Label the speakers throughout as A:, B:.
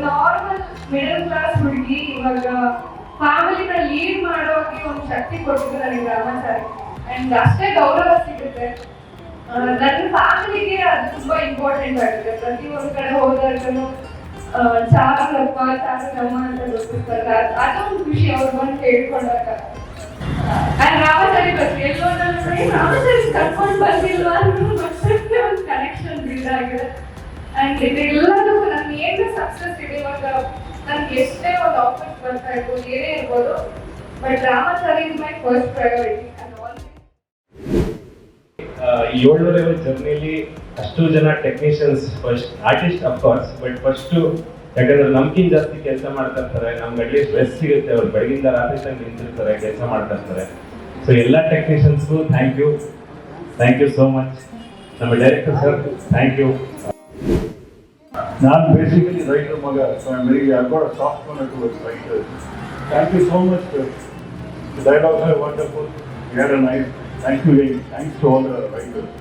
A: Normal middle class ಹುಡುಗಿ ಇವಾಗ ಫ್ಯಾಮಿಲಿನ lead ಮಾಡೋಕೆ ಒಂದು ಶಕ್ತಿ ಕೊಟ್ಟಿದ್ದು ನನಗೆ ಗ್ರಾಮಾಚಾರಿ ಅಂಡ್ ಅಷ್ಟೇ ಗೌರವ ಸಿಗುತ್ತೆ. ನನ್ನ ಫ್ಯಾಮಿಲಿಗೆ ಅದು ತುಂಬಾ ಇಂಪಾರ್ಟೆಂಟ್ ಆಗುತ್ತೆ. ಪ್ರತಿ ಒಂದು ಕಡೆ ಹೋದಾಗನು ಚಾರುಲಪ್ಪ ನಮ್ಮ ಅಂತ ಗೊತ್ತಿರ್ತಾರೆ. ಅದ್- ಅದೊಂದು ಖುಷಿ ಅವ್ರು ಬಂದು ಕೇಳ್ಕೊಂಡಾಗ. ಅಂಡ್ ರಾಮಚಾರಿ ಬಗ್ಗೆ ಎಲ್ಲೋ ನನ್ನ ರಾಮಚಾರಿ ಕರ್ಕೊಂಡು ಬಂದಿಲ್ವಾ ಅನ್ನೋ ಒಂದು ಕನೆಕ್ಷನ್ ಬಿಲ್ಡ್ ಆಗಿದೆ. ಅಂಡ್ ಇದೆಲ್ಲ ಸಕ್ಸಸ್ ಇವಾಗ ನನ್ಗೆ ಎಷ್ಟೇ ಒಂದು ಆಫರ್ಸ್ ಬರ್ತಾ ಇರ್ಬೋದು, ಏನೇ ಇರ್ಬೋದು but Ramachari is my
B: first priority ಏಳ್ನೂರ ಜರ್ನಿಲಿ ಅಷ್ಟು ಜನ technicians first artist of course but first ಯಾಕಂದ್ರೆ ನಮ್ಗಿಂತ ಜಾಸ್ತಿ ಕೆಲಸ ಮಾಡ್ತಾ ಇರ್ತಾರೆ, ನಮ್ಗೆ ಅಟ್ಲೀಸ್ಟ್ ರೆಸ್ಟ್ ಸಿಗುತ್ತೆ, ಅವ್ರು ಬೆಳಗಿಂದ ರಾತ್ರಿ ತನಕ ನಿಂತಿರ್ತಾರೆ, ಕೆಲಸ ಮಾಡ್ತಾ ಇರ್ತಾರೆ. ಸೊ ಎಲ್ಲ ಟೆಕ್ನಿಷಿಯನ್ಸ್ಗೂ thank you thank you so much ನಮ್ಮ ಡೈರೆಕ್ಟರ್ ಸರ್ ಥ್ಯಾಂಕ್ ಯು
C: ನಾನು ಬೇಸಿಕಲಿ ರೈತರ ಮಗ so I very I got a soft corner towards writers thank you so much dialogues are wonderful were a nice thank you very thanks to all the writers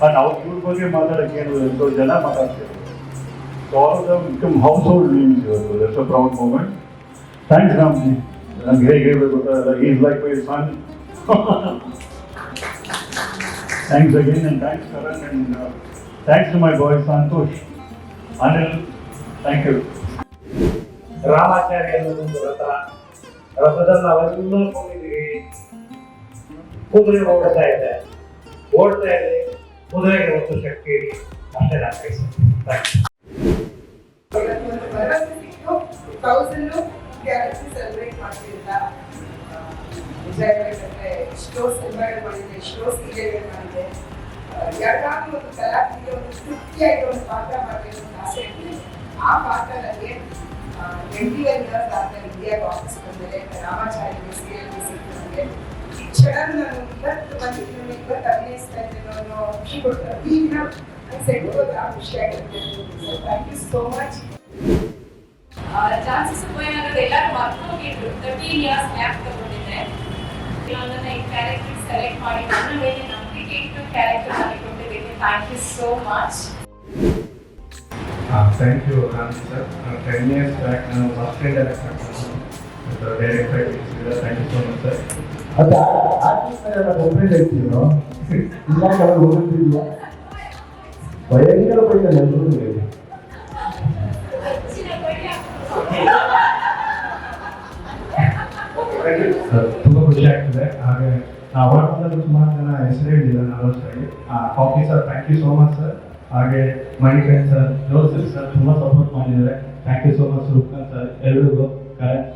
C: and ಅವ್ರ ಇವ್ರ ಬಗ್ಗೆ ಮಾತಾಡಕ್ಕೆ ಏನು ಎಷ್ಟೋ ಜನ ಮಾತಾಡ್ತಾರೆ so all of them become household names ಇವತ್ತು that's a proud moment thanks Ramji ನಮ್ಗೆ ಹೇಗೆ ಹೇಳ್ಬೇಕು ಗೊತ್ತಾಗಲ್ಲ is like my son thanks again and thanks Karan and thanks to my boy Santosh Anil thank you
D: Ramacharya ಅನ್ನೋದೊಂದು ರಥ ರಥದಲ್ಲಿ ನಾವೆಲ್ಲ ಹೋಗಿದ್ದೀವಿ ಕುದುರೆ ಓಡ್ತಾ ಇದೆ. ಓಡ್ತಾ ಇದೆ. ಕುದುರೆಗೆ ಒಂದು ಶಕ್ತಿ ಇರಲಿ ಅಷ್ಟೇ ನಾನು
E: ಸೆಲೆಬ್ರೇಟ್ ಎಷ್ಟೋ ಸಿನಿಮಾಗಳು ಮಾಡಿದೆ ಎಷ್ಟೋ ಸೀರಿಯಲ್ ಮಾಡಿದೆ ಯಾವಾಗಲೂ ಒಂದು ಕಲಾವಿದರಿಗೆ ಒಂದು ತೃಪ್ತಿಯಾಗಿ ಒಂದು ಪಾತ್ರ ಮಾಡಬೇಕು ಅಂತ ಆಸೆ ಆ ಪಾತ್ರ ನನಗೆ ಟ್ವೆಂಟಿ ಒನ್ ಇಯರ್ಸ್ ಆದ್ಮೇಲೆ ಇಂಡಿಯಾಗೆ ವಾಪಸ್ ಬಂದರೆ ರಾಮಾಚಾರ್ಯ ಸೀರಿಯಲ್ ಸಿಕ್ತು ಈ ನಾನು ಇವತ್ತು ಬಂದಿದ್ದೀನಿ ಇವತ್ತು ಅಭಿನಯಿಸ್ತಾ ಇದ್ದೇನೆ ಅನ್ನೋ ಖುಷಿ ಕೊಡ್ತಾರೆ ಈಗ ಸೆಟ್ ಆ ಖುಷಿ ಆಗುತ್ತೆ thank you so much
A: chances ಉಪಯೋಗ ಎಲ್ಲರೂ ಮರ್ತೋಗಿದ್ರು ತರ್ಟೀನ್ ಇಯರ್ಸ್ ಗ್ಯಾಪ್ ತಗೊಂಡಿದ್ದೆ ನನ್ನನ್ನ ಈ ಕ್ಯಾರೆಕ್ಟರ್ ಸೆಲೆಕ್ಟ್ ಮಾಡಿ ನನ್ನ ಮೇಲೆ ನಂಬಿಕೆ ಇಟ್ಟು character ಮಾಡಿಕೊಟ್ಟಿದ್ದಕ್ಕೆ thank you so much
F: thank you Ram sir ten years back ನಾನು ಫಸ್ಟ್ ಡೈರೆಕ್ಟ್ ಮಾಡ್ಕೊಂಡು director thank you so much sir
G: ಅದು ಆರ್ಟಿಸ್ಟ್ ಒಬ್ಬರೇ ಹೇಳ್ತೀರೋ ಇಲ್ಲ ಅವ್ರು ಹೋಗುತ್ತಿಲ್ಲ ಭಯಂಕರ ಬೈತಾರೆ ಎಲ್ರಿಗೂ
F: ಸರ್ ತುಂಬ ಖುಷಿ ಆಗ್ತದೆ ಹಾಗೆ ಅವಾರ್ಡ್ನಲ್ಲಿ ಸುಮಾರು ಜನ ಹೆಸರು ಹೇಳಿಲ್ಲ ನಲವತ್ತಾಗಿ coffee sir thank you so much sir ಹಾಗೆ ಮಣಿಕರಣ್ ಸರ್ ಜೋಸೆಫ್ ಸರ್ ತುಂಬ ಸಪೋರ್ಟ್ ಮಾಡಿದ್ದಾರೆ. Thank you so much Rukman sir ಎಲ್ರಿಗೂ ಕರೆಕ್ಟ್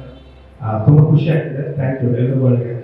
F: ತುಂಬ ಖುಷಿ ಆಗ್ತಿದೆ. ಥ್ಯಾಂಕ್ ಯು ಎಲ್ರಿಗೂ ಒಳಗೆ